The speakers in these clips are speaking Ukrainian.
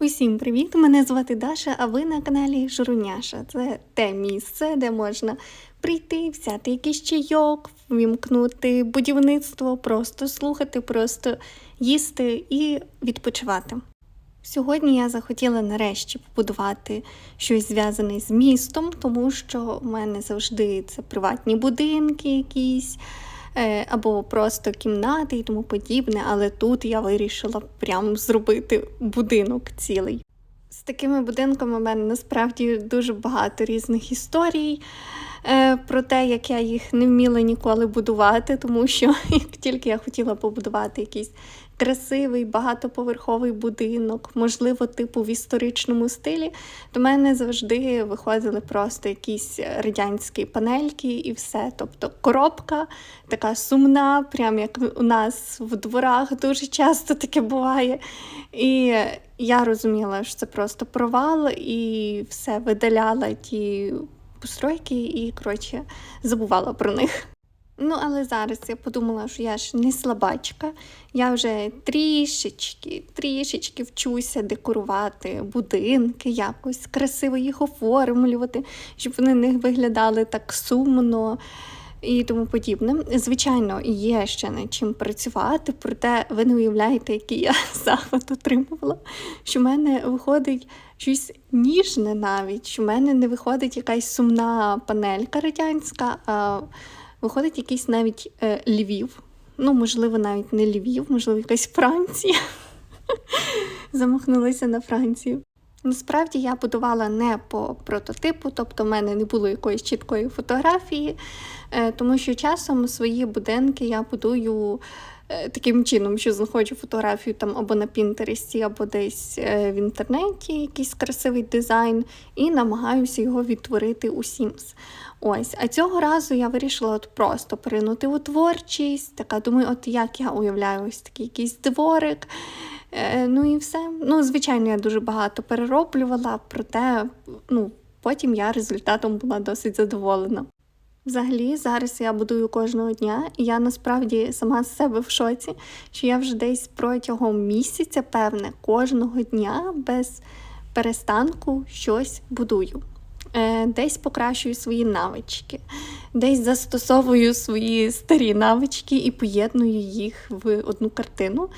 Усім привіт! Мене звати Даша, а ви на каналі Журуняша. Це те місце, де можна прийти, взяти якийсь чайок, вімкнути будівництво, просто слухати, просто їсти і відпочивати. Сьогодні я захотіла нарешті побудувати щось зв'язане з містом, тому що в мене завжди це приватні будинки якісь. Е, Або просто кімнати і тому подібне, але тут я вирішила прям зробити будинок цілий. З такими будинками у мене насправді дуже багато різних історій е, про те, як я їх не вміла ніколи будувати, тому що як тільки я хотіла побудувати якийсь красивий багатоповерховий будинок, можливо, типу в історичному стилі, до мене завжди виходили просто якісь радянські панельки і все. Тобто коробка така сумна, прям як у нас в дворах дуже часто таке буває. І я розуміла, що це просто провал, і все видаляла ті постройки і, коротше, забувала про них. Ну, але зараз я подумала, що я ж не слабачка. Я вже трішечки, трішечки вчуся декорувати будинки, якось красиво їх оформлювати, щоб вони не виглядали так сумно і тому подібне. Звичайно, є ще над чим працювати, проте ви не уявляєте, який я захват отримувала, що в мене виходить щось ніжне навіть, що в мене не виходить якась сумна панелька радянська, а виходить якийсь навіть е, Львів. Ну, можливо, навіть не Львів, можливо, якась Франція. Замахнулися на Францію. Насправді я будувала не по прототипу, тобто в мене не було якоїсь чіткої фотографії, е, тому що часом свої будинки я будую таким чином, що знаходжу фотографію там або на Пінтересті, або десь е, в інтернеті, якийсь красивий дизайн, і намагаюся його відтворити у Sims. Ось, а цього разу я вирішила от просто перейнути у творчість. Така думаю, от як я уявляю ось такий якийсь дворик. Е, ну і все. Ну, звичайно, я дуже багато перероблювала, проте ну, потім я результатом була досить задоволена. Взагалі, зараз я будую кожного дня, і я насправді сама з себе в шоці, що я вже десь протягом місяця, певне, кожного дня без перестанку щось будую. Е, Десь покращую свої навички, десь застосовую свої старі навички і поєдную їх в одну картину.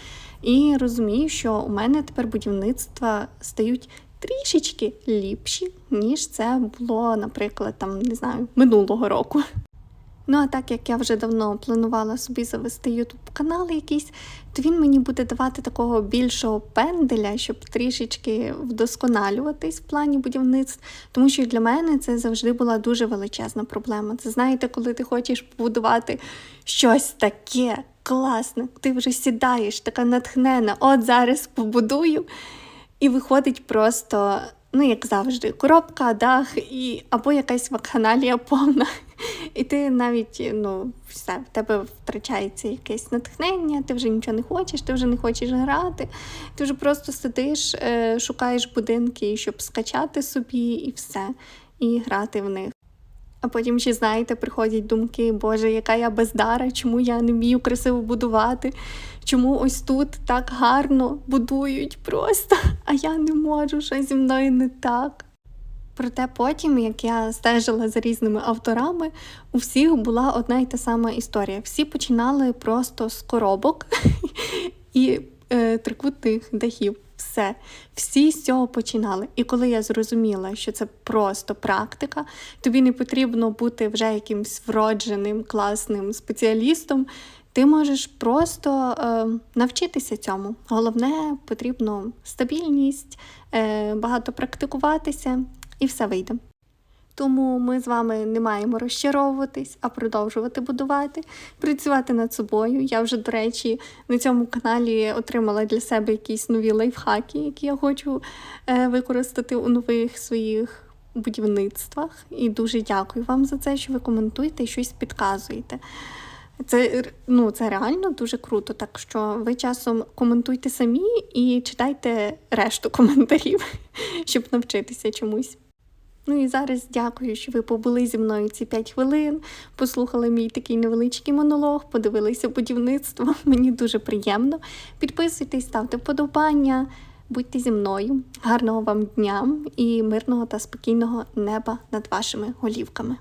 І розумію, що у мене тепер будівництва стають трішечки ліпші, ніж це було, наприклад, там, не знаю, минулого року. Ну, а так як я вже давно планувала собі завести ютуб канал якийсь, то він мені буде давати такого більшого пенделя, щоб трішечки вдосконалюватись в плані будівництв. Тому що для мене це завжди була дуже величезна проблема. Це знаєте, коли ти хочеш побудувати щось таке класне, ти вже сідаєш, така натхнена, от зараз побудую, і виходить просто. Ну, як завжди, коробка, дах і або якась вакханалія повна. І ти навіть ну, все, в тебе втрачається якесь натхнення, ти вже нічого не хочеш, ти вже не хочеш грати, ти вже просто сидиш, е, шукаєш будинки, щоб скачати собі і все, і грати в них. А потім ще, знаєте, приходять думки, Боже, яка я бездара, чому я не вмію красиво будувати, чому ось тут так гарно будують просто, а я не можу, що зі мною не так. Проте потім, як я стежила за різними авторами, у всіх була одна й та сама історія. Всі починали просто з коробок і е, трикутних дахів. Все, всі з цього починали. І коли я зрозуміла, що це просто практика, тобі не потрібно бути вже якимсь вродженим класним спеціалістом. Ти можеш просто е, навчитися цьому. Головне, потрібно стабільність, е, багато практикуватися, і все вийде. Тому ми з вами не маємо розчаровуватись, а продовжувати будувати, працювати над собою. Я вже, до речі, на цьому каналі отримала для себе якісь нові лайфхаки, які я хочу е, використати у нових своїх будівництвах. І дуже дякую вам за це, що ви коментуєте і щось підказуєте. Це ну, це реально дуже круто, так що ви часом коментуйте самі і читайте решту коментарів, щоб навчитися чомусь. Ну і зараз дякую, що ви побули зі мною ці 5 хвилин, послухали мій такий невеличкий монолог, подивилися будівництво. Мені дуже приємно. Підписуйтесь, ставте вподобання. будьте зі мною. Гарного вам дня і мирного та спокійного неба над вашими голівками.